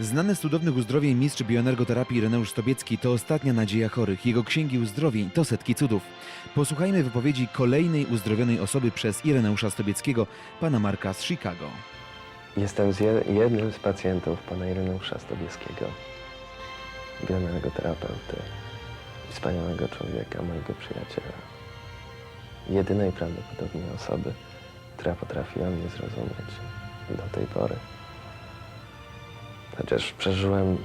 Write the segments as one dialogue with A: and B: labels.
A: Znany z cudownych uzdrowień mistrz bioenergoterapii Ireneusz Stobiecki to ostatnia nadzieja chorych. Jego księgi uzdrowień to setki cudów. Posłuchajmy wypowiedzi kolejnej uzdrowionej osoby przez Ireneusza Stobieckiego, pana Marka z Chicago.
B: Jestem z je, jednym z pacjentów pana Ireneusza Stobieskiego, bioenergoterapeuty, wspaniałego człowieka, mojego przyjaciela. Jedynej prawdopodobnie osoby, która potrafiła mnie zrozumieć do tej pory. Chociaż przeżyłem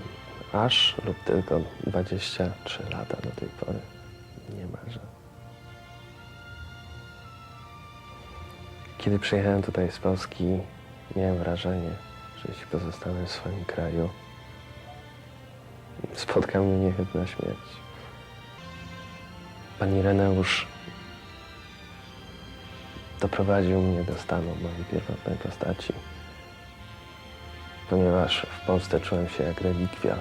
B: aż lub tylko 23 lata do tej pory. Niemalże. Kiedy przyjechałem tutaj z Polski, miałem wrażenie, że jeśli pozostanę w swoim kraju, spotka mnie niechybna śmierć. Pan Ireneusz doprowadził mnie do stanu mojej pierwotnej postaci, ponieważ w Polsce czułem się jak relikwia,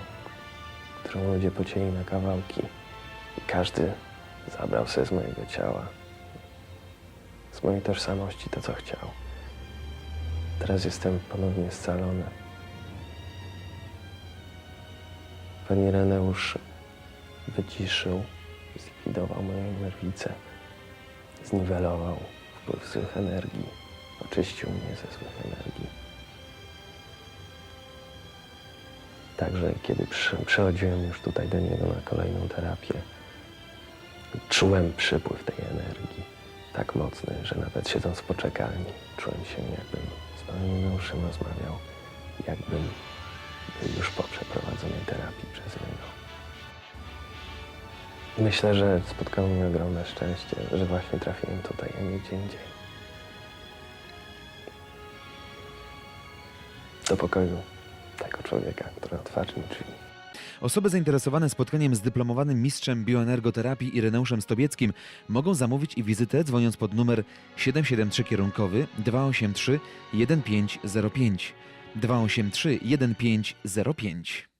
B: którą ludzie pocięli na kawałki i każdy zabrał sobie z mojego ciała, z mojej tożsamości to, co chciał. Teraz jestem ponownie scalony. Pan Ireneusz wyciszył, zlikwidował moją nerwicę, zniwelował wpływ złych energii, oczyścił mnie ze złych energii. Także kiedy przy, przychodziłem już tutaj do niego na kolejną terapię, czułem przypływ tej energii tak mocny, że nawet siedząc w poczekalni, czułem się jakbym z panem Ireneuszem rozmawiał, jakbym już po przeprowadzonej terapii przez niego. Myślę, że spotkało mnie ogromne szczęście, że właśnie trafiłem tutaj, a nie gdzie indziej. Do pokoju człowieka, który otwarł mi drzwi.
A: Osoby zainteresowane spotkaniem z dyplomowanym mistrzem bioenergoterapii Ireneuszem Stobieckim mogą zamówić i wizytę dzwoniąc pod numer 773 kierunkowy 283 1505 283 1505